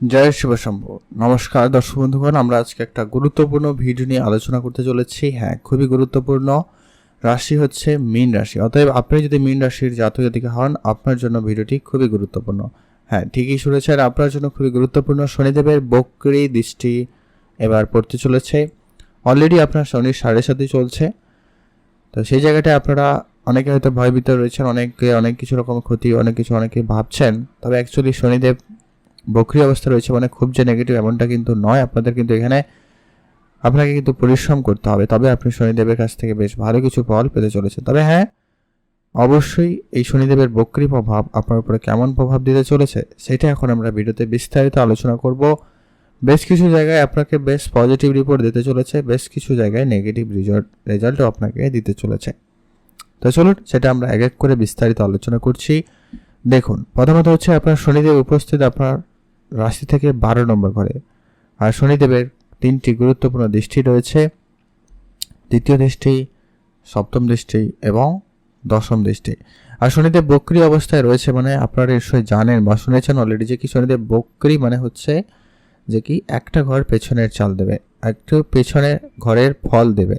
জয় শিবশম্ভ নমস্কার, দর্শক বন্ধুগণ, আমরা আজকে একটা গুরুত্বপূর্ণ ভিডিও নিয়ে আলোচনা করতে চলেছি। হ্যাঁ খুবই গুরুত্বপূর্ণ রাশি হচ্ছে মীন রাশি। অতএব আপনি যদি মীন রাশির জাতক জাতিকা হন, আপনার জন্য ভিডিওটি খুবই গুরুত্বপূর্ণ। হ্যাঁ ঠিকই শুনেছেন, আপনার জন্য খুবই গুরুত্বপূর্ণ শনিদেবের বক্রি দৃষ্টি এবার পড়তে চলেছে। অলরেডি আপনার শনির সাড়ে সাথে চলছে। তো সেই জায়গাটায় আপনারা অনেকে হয়তো ভয়ভীত রয়েছেন, অনেকে অনেক কিছু রকম ক্ষতি, অনেক কিছু অনেকে ভাবছেন। তবে অ্যাকচুয়ালি শনিদেব বকরি অবস্থা রয়েছে মানে খুব যে নেগেটিভ এমনটা কিন্তু নয়। আপনাদের কিন্তু এখানে আপনাকে কিন্তু পরিশ্রম করতে হবে। তবে আপনি শনিদেবের কাছ থেকে বেশ ভালো কিছু ফল পেতে চলেছে তবে হ্যাঁ অবশ্যই এই শনিদেবের বক্রি প্রভাব আপনার উপরে কেমন প্রভাব দিতে চলেছে, সেটা এখন আমরা ভিডিওতে বিস্তারিত আলোচনা করব। বেশ কিছু জায়গায় আপনাকে বেশ পজিটিভ রিপোর্ট দিতে চলেছে, বেশ কিছু জায়গায় নেগেটিভ রেজাল্ট রেজাল্টও আপনাকে দিতে চলেছে। তো চলুন, সেটা আমরা এক এক করে বিস্তারিত আলোচনা করছি। দেখুন, প্রথমত হচ্ছে আপনার শনিদেব উপস্থিত, আপনার রাশি থেকে বারো নম্বর ঘরে। আর শনিদেবের তিনটি গুরুত্বপূর্ণ দৃষ্টি রয়েছে। দ্বিতীয় দৃষ্টি, সপ্তম দৃষ্টি এবং দশম দৃষ্টি। আর শনিদেব বক্রি অবস্থায় রয়েছে মানে আপনারা নিশ্চয়ই জানেন বা শুনেছেন অলরেডি যে কি শনিদেব বক্রি মানে হচ্ছে যে কি একটা ঘর পেছনের চাল দেবে, একটু পেছনের ঘরের ফল দেবে।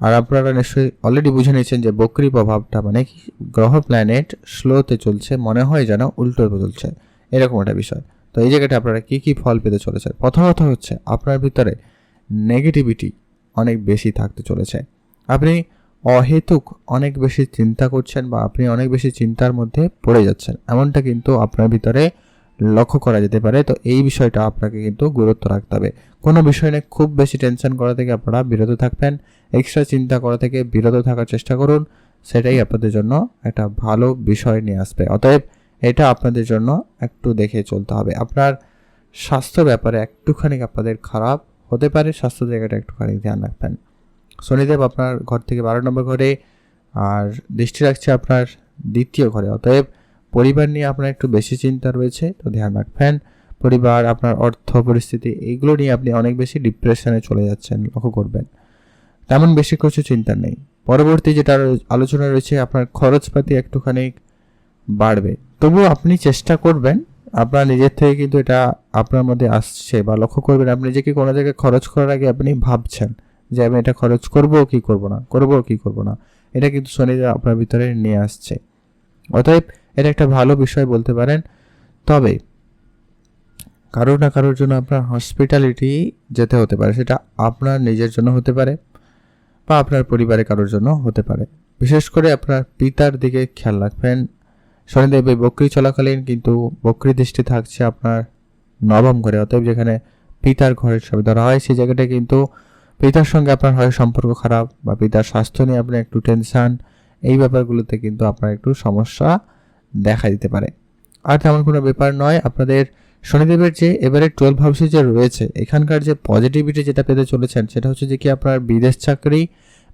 আর আপনারা নিশ্চয়ই অলরেডি বুঝে নিয়েছেন যে বক্রি প্রভাবটা মানে কি, গ্রহ প্ল্যানেট স্লোতে চলছে, মনে হয় যেন উল্টো চলছে। এরকম একটা বিষয়। তো এই জায়গাটা আপনারা কী কী ফল পেতে চলেছে প্রথমত হচ্ছে আপনার ভিতরে নেগেটিভিটি অনেক বেশি থাকতে চলেছে। আপনি অহেতুক অনেক বেশি চিন্তা করছেন বা আপনি অনেক বেশি চিন্তার মধ্যে পড়ে যাচ্ছেন। এমনটা কিন্তু আপনার ভিতরে লক্ষ্য করা যেতে পারে। তো এই বিষয়টা আপনাকে কিন্তু গুরুত্ব রাখতে হবে। কোনো বিষয় নিয়ে খুব বেশি টেনশন করা থেকে আপনারা বিরত থাকবেন। এক্সট্রা চিন্তা করা থেকে বিরত থাকার চেষ্টা করুন। সেটাই আপনাদের জন্য একটা ভালো বিষয় নিয়ে আসবে। অতএব এটা আপনাদের জন্য একটু দেখে চলতে হবে। আপনার স্বাস্থ্য ব্যাপারে একটুখানি আপনাদের খারাপ হতে পারে, স্বাস্থ্য জায়গাটা একটুখানি ধ্যান রাখবেন। শনিদেব আপনার ঘর থেকে বারো নম্বর ঘরে, আর দৃষ্টি রাখছে আপনার দ্বিতীয় ঘরে। অতএব পরিবার নিয়ে আপনার একটু বেশি চিন্তা রয়েছে, তো ধ্যান রাখবেন। পরিবার, আপনার অর্থ, পরিস্থিতি এইগুলো নিয়ে আপনি অনেক বেশি ডিপ্রেশনে চলে যাচ্ছেন, লক্ষ্য করবেন। তেমন বেশি কিছু চিন্তা নেই। পরবর্তী যেটা আলোচনা রয়েছে, আপনার খরচপাতি একটুখানি বাড়বে। তবুও আপনি চেষ্টা করবেন, আপনার নিজের থেকে কিন্তু এটা আপনার মধ্যে আসছে বা লক্ষ্য করবেন, আপনি নিজেকে কোনো জায়গায় খরচ করার আগে আপনি ভাবছেন যে আমি এটা খরচ করব কি করব না, করব কি করব না। এটা কিন্তু শনিদেব আপনার ভিতরে নিয়ে আসছে। অতএব এটা একটা ভালো বিষয় বলতে পারেন। তবে কারোর না কারোর জন্য আপনার হসপিটালিটি যেতে হতে পারে, সেটা আপনার নিজের জন্য হতে পারে বা আপনার পরিবারে কারোর জন্য হতে পারে। বিশেষ করে আপনার পিতার দিকে খেয়াল রাখবেন। শনিদেব এই বকরি চলাকালীন কিন্তু বকরি দৃষ্টি থাকছে আপনার নবম ঘরে, অতএব যেখানে পিতার ঘরের ছবি ধরা হয়, সেই জায়গাটা কিন্তু পিতার সঙ্গে আপনার হয় সম্পর্ক খারাপ বা পিতার স্বাস্থ্য নিয়ে আপনার একটু টেনশান এই ব্যাপারগুলোতে কিন্তু আপনার একটু সমস্যা দেখা দিতে পারে। আর তেমন কোনো ব্যাপার নয়, আপনাদের শনিদেবের যে এবারে টুয়েলভ হাউসে যে রয়েছে, এখানকার যে পজিটিভিটি যেটা পেতে চলেছেন, সেটা হচ্ছে যে কি আপনার বিদেশ চাকরি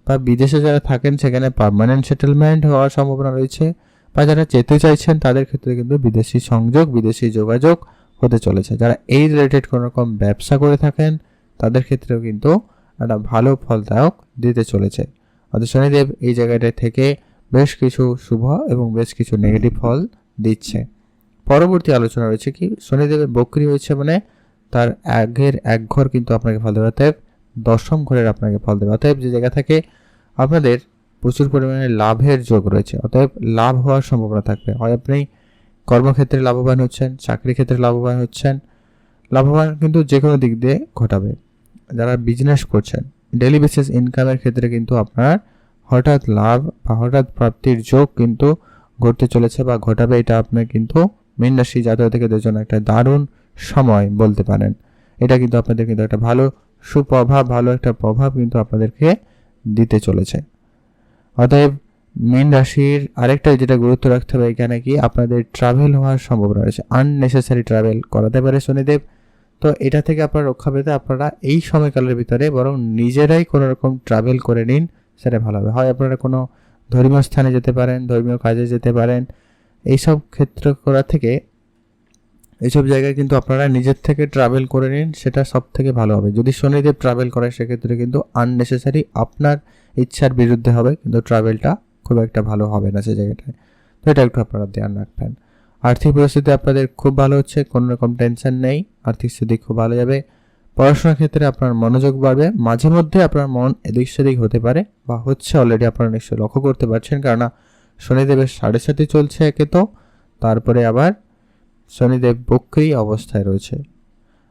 বা বিদেশে যারা থাকেন, সেখানে পারমানেন্ট সেটেলমেন্ট হওয়ার সম্ভাবনা রয়েছে। বা যারা যেতে চাইছেন, তাদের ক্ষেত্রে কিন্তু বিদেশি সংযোগ, বিদেশি যোগাযোগ হতে চলেছে। যারা এই রিলেটেড কোনো রকম ব্যবসা করে থাকেন, তাদের ক্ষেত্রেও কিন্তু একটা ভালো ফলদায়ক দিতে চলেছে। অর্থাৎ শনিদেব এই জায়গাটা থেকে বেশ কিছু শুভ এবং বেশ কিছু নেগেটিভ ফল দিচ্ছে। পরবর্তী আলোচনা রয়েছে কি, শনিদেবের বক্রি হয়েছে মানে তার আগের এক ঘর কিন্তু আপনাকে ফল দেবে অতএব দশম ঘরের আপনাকে ফল দেবে অতএব যে জায়গা থেকে আপনাদের প্রচুর পরিমাণে লাভের যোগ রয়েছে। অতএব লাভ হওয়ার সম্ভাবনা থাকবে। হয় আপনি কর্মক্ষেত্রে লাভবান হচ্ছেন চাকরি ক্ষেত্রে লাভবান হচ্ছেন, লাভবান কিন্তু যে কোনো দিক দিয়ে ঘটাবে। যারা বিজনেস করছেন ডেলি বেসিস ইনকামের ক্ষেত্রে কিন্তু আপনার হঠাৎ লাভ বা হঠাৎ প্রাপ্তির যোগ কিন্তু ঘটতে চলেছে বা ঘটাবে, এটা আপনার কিন্তু মীন রাশি জাতক থেকে জন্য একটা দারুণ সময় বলতে পারেন। এটা কিন্তু আপনাদের কিন্তু একটা ভালো সুপ্রভাব, ভালো একটা প্রভাব কিন্তু আপনাদেরকে দিতে চলেছে। অতএব মীন রাশির আরেকটা যেটা গুরুত্ব রাখতে হবে এখানে কি আপনাদের ট্রাভেল হওয়ার সম্ভাবনা রয়েছে। আননেসেসারি ট্রাভেল করাতে পারে শনিদেব। তো এটা থেকে আপনারা রক্ষা পেতে আপনারা এই সময়কালের ভিতরে বরং নিজেরাই কোনো রকম ট্রাভেল করে নিন, সেটা ভালো হবে। হয় আপনারা কোনো ধর্মীয় স্থানে যেতে পারেন, ধর্মীয় কাজে যেতে পারেন, এইসব ক্ষেত্র করা থেকে এইসব জায়গায় কিন্তু আপনারা নিজের থেকে ট্রাভেল করে নিন, সেটা সব থেকে ভালো হবে। যদি শনিদেব ট্রাভেল করে, সেক্ষেত্রে কিন্তু আননেসেসারি আপনার ইচ্ছার বিরুদ্ধে হবে, কিন্তু ট্রাভেলটা খুব একটা ভালো হবে না সে জায়গাটায়। তো এটা একটু আপনারা ধ্যান রাখবেন। আর্থিক পরিস্থিতি আপনাদের খুব ভালো হচ্ছে, কোনো রকম টেনশন নেই, আর্থিক স্থিতি খুব ভালো যাবে। পড়াশোনার ক্ষেত্রে আপনার মনোযোগ বাড়বে, মাঝে মধ্যে আপনার মন এদিক সেদিক হতে পারে, বা হচ্ছে অলরেডি আপনারা নিশ্চয়ই লক্ষ্য করতে পারছেন, কেননা শনিদেবের সাড়ে সাথে চলছে একে তো, তারপরে আবার শনিদেব বক্রি অবস্থায় রয়েছে।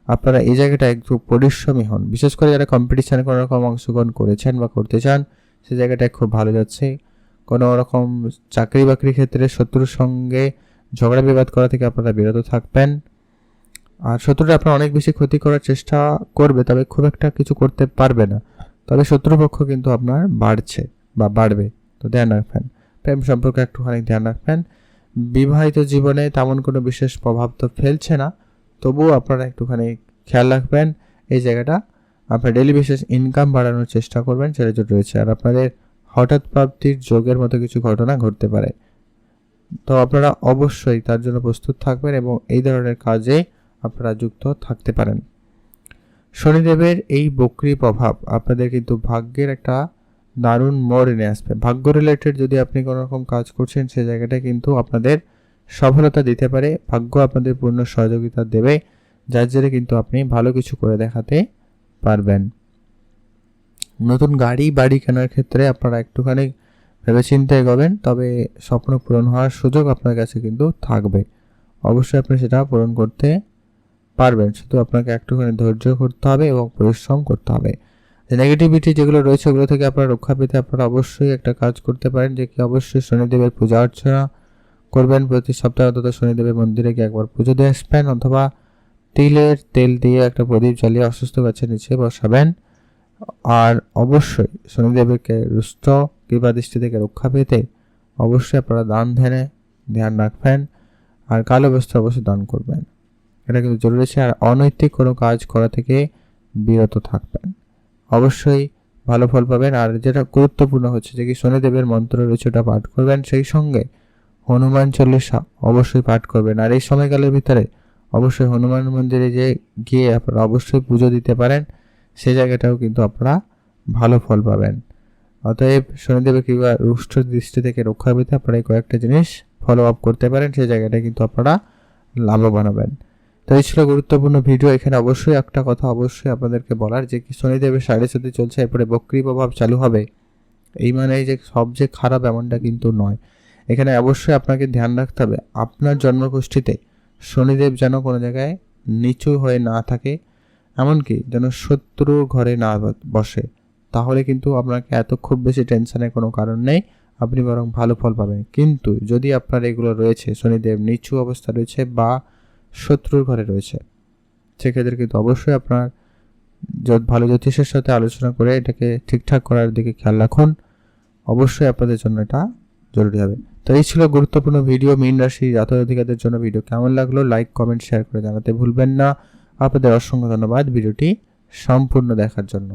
আপনারা এই জায়গাটা একটু পরিশ্রমী হন। বিশেষ করে যারা কম্পিটিশানে কোনো রকম অংশগ্রহণ করেছেন বা করতে চান, সে জায়গাটায় খুব ভালো যাচ্ছে। কোনো রকম চাকরি বাকরির ক্ষেত্রে শত্রুর সঙ্গে ঝগড়া বিবাদ করা থেকে আপনারা বিরত থাকবেন। আর শত্রুরা আপনার অনেক বেশি ক্ষতি করার চেষ্টা করবে, তবে খুব একটা কিছু করতে পারবে না। তবে শত্রুপক্ষ কিন্তু আপনার বাড়ছে বা বাড়বে। তো ধ্যান রাখবেন। প্রেম সম্পর্কে একটুখানি ধ্যান রাখবেন। বিবাহিত জীবনে তেমন কোনো বিশেষ প্রভাব তো ফেলছে না। তবুও আপনারা একটুখানি খেয়াল রাখবেন, এই জায়গাটা। আপনার ডেলি বেসিস ইনকাম বাড়ানোর চেষ্টা করবেন সেটা জন্য রয়েছে। আর আপনাদের হঠাৎ প্রাপ্তির যোগের মতো কিছু ঘটনা ঘটতে পারে। তো আপনারা অবশ্যই তার জন্য প্রস্তুত থাকবেন এবং এই ধরনের কাজে আপনারা যুক্ত থাকতে পারেন। শনিদেবের এই বক্রি প্রভাব আপনাদের কিন্তু ভাগ্যের একটা দারুণ মোড় এনে আসবে ভাগ্য রিলেটেড যদি আপনি কোনো রকম কাজ করছেন, সে জায়গাটা কিন্তু আপনাদের সফলতা দিতে পারে। ভাগ্য আপনাদের পূর্ণ সহযোগিতা দেবে, যার জেরে কিন্তু আপনি ভালো কিছু করে দেখাতে পারবেন। নতুন গাড়ি, বাড়ি কেনার ক্ষেত্রে আপনারা একটুখানি ভেবেচিন্তে এগোবেন, তবে স্বপ্ন পূরণ হওয়ার সুযোগ আপনার কাছে কিন্তু থাকবে। অবশ্যই আপনি সেটা পূরণ করতে পারবেন। শুধু আপনাকে একটুখানি ধৈর্য করতে হবে এবং পরিশ্রম করতে হবে। নেগেটিভিটি যেগুলো রয়েছে ওগুলো থেকে আপনারা রক্ষা পেতে আপনারা অবশ্যই একটা কাজ করতে পারেন যে কি অবশ্যই শনিদেবের পূজা অর্চনা করবেন প্রতি সপ্তাহে অন্তত শনিদেবের মন্দিরে গিয়ে একবার পুজো দিয়ে আসবেন অথবা তিলের তেল দিয়ে একটা প্রদীপ জ্বালিয়ে অসুস্থ গাছের নিচে বসাবেন। আর অবশ্যই শনিদেবকে রুষ্ট কৃপা দৃষ্টি থেকে রক্ষা পেতে অবশ্যই আপনারা দান ধ্যানে ধ্যান রাখবেন আর কালো বস্ত্র অবশ্যই দান করবেন। এটা কিন্তু জরুরি আছে আর অনৈতিক কোনো কাজ করা থেকে বিরত থাকবেন। অবশ্যই ভালো ফল পাবেন। আর যেটা গুরুত্বপূর্ণ হচ্ছে যে কি শনিদেবের মন্ত্র রয়েছে পাঠ করবেন, সেই সঙ্গে হনুমান চল্লিশা অবশ্যই পাঠ করবেন। আর এই সময়কালের ভিতরে অবশ্যই হনুমান মন্দিরে যে গিয়ে আপনারা অবশ্যই পুজো দিতে পারেন সেই জায়গাটাও কিন্তু আপনারা ভালো ফল পাবেন। অতএব শনিদেবের কিংবা রুষ্ট দৃষ্টি থেকে রক্ষা পেতে আপনারা কয়েকটা জিনিস ফলো আপ করতে পারেন সেই জায়গাটা কিন্তু আপনারা লাভবান হবেন। তো এই ছিল গুরুত্বপূর্ণ ভিডিও। এখানে অবশ্যই একটা কথা অবশ্যই আপনাদেরকে বলার, যে কি শনিদেবের সাড়ে সাথে চলছে, এরপরে বক্রি প্রভাব চালু হবে। এই মানে যে সব যে খারাপ, এমনটা কিন্তু নয়। এখানে অবশ্যই আপনাকে ধ্যান রাখতে হবে। আপনার জন্মগোষ্ঠীতে শনিদেব যেন কোনো জায়গায় নিচু হয়ে না থাকে, এমনকি যেন শত্রু ঘরে না বসে, তাহলে কিন্তু আপনাকে এত খুব বেশি টেনশনের কোনো কারণ নেই। আপনি বরং ভালো ফল পাবেন। কিন্তু যদি আপনার এগুলো রয়েছে, শনিদেব নিচু অবস্থা রয়েছে বা শত্রুর ঘরে রয়েছে। সেক্ষেত্রে কিন্তু অবশ্যই আপনার ভালো জ্যোতিষের সাথে আলোচনা করে এটাকে ঠিকঠাক করার দিকে খেয়াল রাখুন। অবশ্যই আপনাদের জন্য এটা জরুরি হবে। তো এই ছিল গুরুত্বপূর্ণ ভিডিও মীন রাশি জাতক অধিকারদের জন্য। ভিডিও কেমন লাগল? লাইক কমেন্ট শেয়ার করে জানাতে ভুলবেন না। আপনাদের অসংখ্য ধন্যবাদ ভিডিওটি সম্পূর্ণ দেখার জন্য।